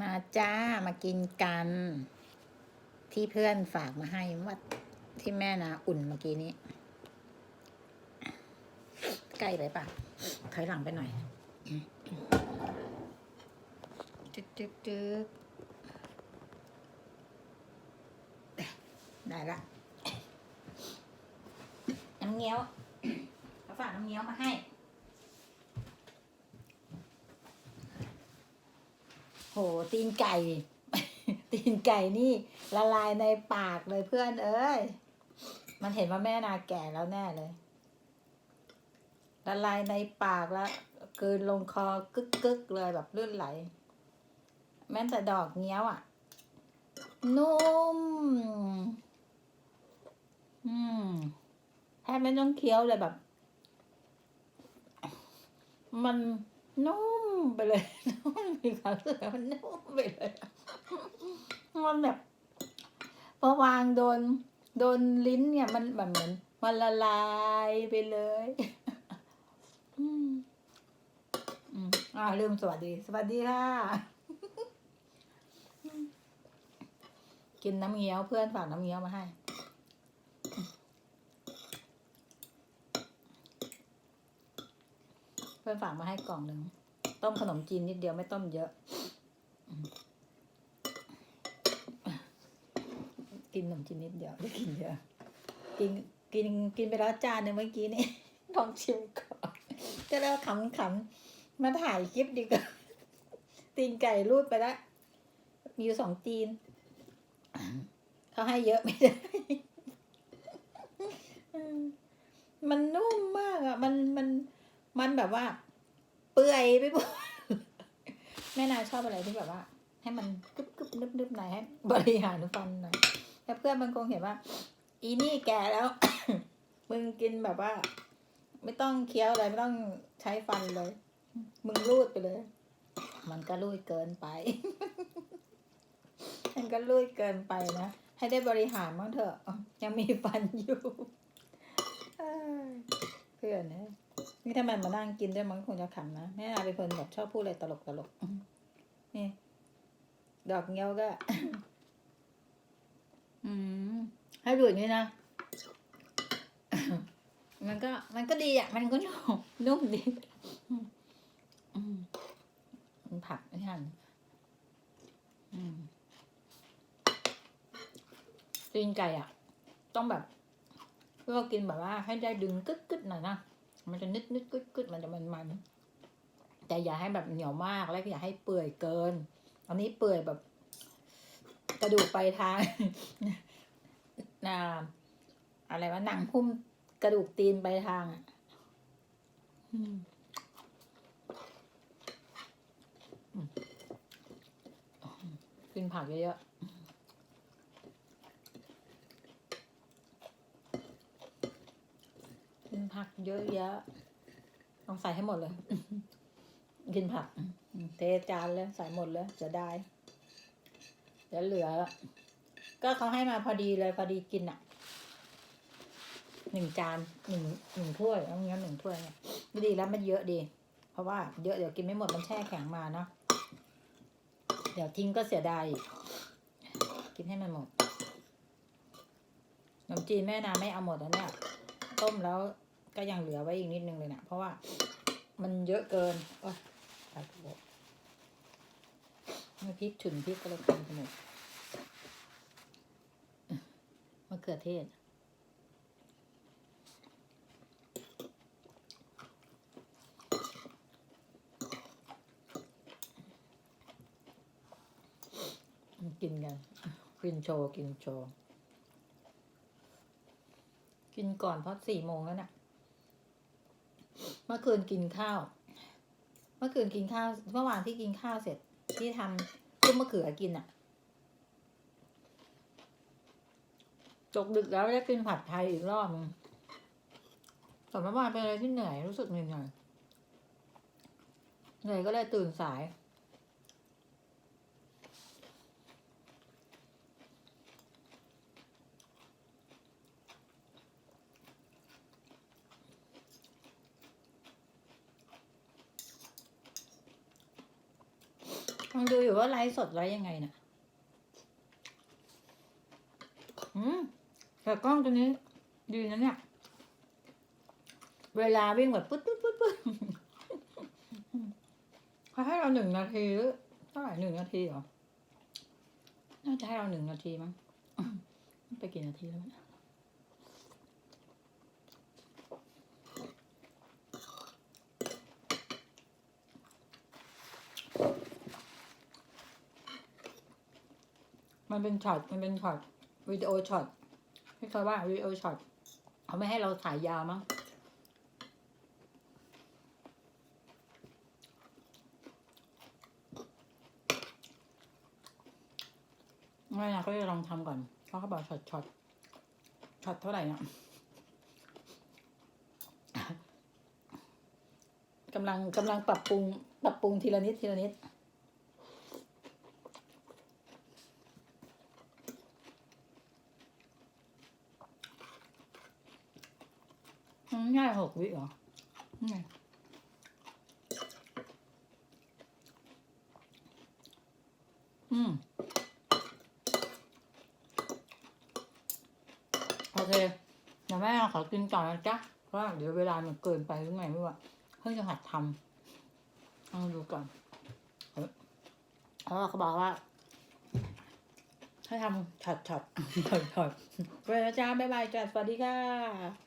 มาจ้ามากินกัน ที่เพื่อนฝากมาให้ว่าที่แม่นะอุ่นเมื่อกี้นี้ ใกล้ไปปะถอยหลังไปหน่อยจึ๊กจึ๊กจึ๊กได้ละน้ำเงี้ยวเขาฝากน้ำเงี้ยวมาให้ โหตีนไก่ ตีนไก่นี่ละลายในปากเลยเพื่อนเอ้ย มันเห็นว่าแม่นาแก่แล้วแน่เลย ละลายในปากแล้วกลืนลงคอกึกกึกๆเลยแบบลื่นไหล แม้แต่ดอกเงี้ยวอะ นุ่ม อืมแทบไม่ต้องเคี้ยวเลยแบบ มัน นุ่มไปเลยนุ่มมีความรู้สึกมันนุ่มไปเลยมันแบบพอวางโดน โดนลิ้นเนี่ยมันแบบเหมือนมันละลายไปเลยอืมอืมอ่าลืมสวัสดี สวัสดีค่ะ กินน้ำเงี้ยวเพื่อนฝากน้ำเงี้ยวมาให้ พื่อนฝากมาให้กล่องหนึ่ง ต้มขนมจีนนิดเดียวไม่ต้มเยอะ กินขนมจีนนิดเดียวไม่กินเยอะ กินกินกินไปแล้วจานหนึ่งเมื่อกี้นี่ลองชิมก่อนก็แล้วขำขำๆมาถ่ายคลิปดีกว่าตีนไก่รูดไปแล้วมีอยู่สองตีน เขาให้เยอะไม่ได้ มันนุ่มมากอะ มันมัน มันแบบว่า เปื่อยไปหมดแม่นาชอบอะไรที่แบบว่า ให้มันกึบกึบนึบนึบหน่อยให้บริหารฟันหน่อยแต่เพื่อนมันคงเห็นว่า อีนี่แก่แล้ว มึงกินแบบว่า ไม่ต้องเคี้ยวอะไรไม่ต้องใช้ฟันเลย มึงรูดไปเลย มันก็รูดเกินไป มันก็รูดเกินไปนะให้ได้บริหารบ้างเถอะยังมีฟันอยู่เอ้ยเพื่อนนะ นี่ถ้ามันมานั่งกินด้วยมันคงจะขำนะแม่นาเป็นคนแบบชอบพูดอะไรตลกตลกนี่ดอกเงี้ยวก็ อืมให้ดูอย่างนี้นะมันก็ มันก็ดีอะ มันก็นุ่มนุ่มดีมันผักไม่ทันตีนไก่อะ ต้องแบบเพื่อกินแบบว่า ให้ได้ดึงกึดกึดหน่อยนะ มันจะนึดนึดกึดกึดมันจะมันมันแต่อย่าให้แบบเหนียวมากแล้วก็อย่าให้เปื่อยเกิน อันนี้เปื่อยแบบ กระดูกไปทางน่าอะไรวะหนังหุ้มกระดูกตีนปทางอะกินผักเยอะๆ กินผักเยอะแยะต้องใส่ให้หมดเลย กินผัก เทจานเลยใส่หมดเลยจะได้เดี๋ยวเหลือ ก็เขาให้มาพอดีเลยพอดีกินอะหนึ่งจานหนึ่งหนึ่งถ้วยเอางั้นหนึ่งถ้วยเนี่ยดีแล้วมันเยอะดี เพราะว่าเยอะเดี๋ยวกินไม่หมดมันแช่แข็งมาเนาะเดี๋ยวทิ้งก็เสียดายกินให้มันหมดขนมจีนแม่นาไม่เอาหมดแล้วเนี่ยต้มแล้ว ก็ยังเหลือไว้อีกนิดนึงเลยนะเพราะว่ามันเยอะเกินโอ๊ยตายแล้วไม่พริกฉุนพริกก็เลยคนไปหมดมะเขือเทศกินกันกินโชว์กินโชว์กินก่อนเพราะสี่โมงแล้วน่ะ เมื่อคืนกินข้าว เมื่อคืนกินข้าว เมื่อวานที่กินข้าวเสร็จที่ทำซุปมะเขือกินอะจกดึกแล้วได้กินผัดไทยอีกรอบนึงแต่เมื่อวานเป็นอะไรที่เหนื่อยรู้สึกเหนื่อยหน่อยเหนื่อยก็เลยตื่นสาย ลองดูอยู่ว่าไลฟ์สดไว้ยังไงนะอืมแต่กล้องตัวนี้ ดีนะเนี่ย เวลาวิ่งแบบปุ๊ดปุ๊ดปุ๊ดปุ๊ดเขาให้เราหนึ่งนาทีหรือเท่าไหร่หนึ่งนาทีเหรอ น่าจะให้เราหนึ่งนาทีมั้ง ไปกี่นาทีแล้วเนี่ย มันเป็นช็อตมันเป็นช็อตวิดีโอช็อตที่เขาว่าวิดีโอช็อตเขาไม่ให้เราถ่ายยาวมั้งไม่นะก็จะลองทำก่อนเพราะเขาบอกช็อตช็อตช็อตเท่าไหร่เนี่ยกำลังกำลังปรับปรุง ปรับปรุงทีละนิดทีละนิด อืมง่ายหกวิเหรอนี่ไงอืม โอเคเดี๋ยวแม่ขอกินก่อนนะจ๊ะเพราะเดี๋ยวเวลามันเกินไปหรือไงไม่รู้อะเพิ่งจะหัดทำลองดูก่อนแล้วเขาบอกว่าให้ทำช็อตช็อตช็อตช็อตไปแล้วจ้าบ๊ายบายจ้าสวัสดีค่ะ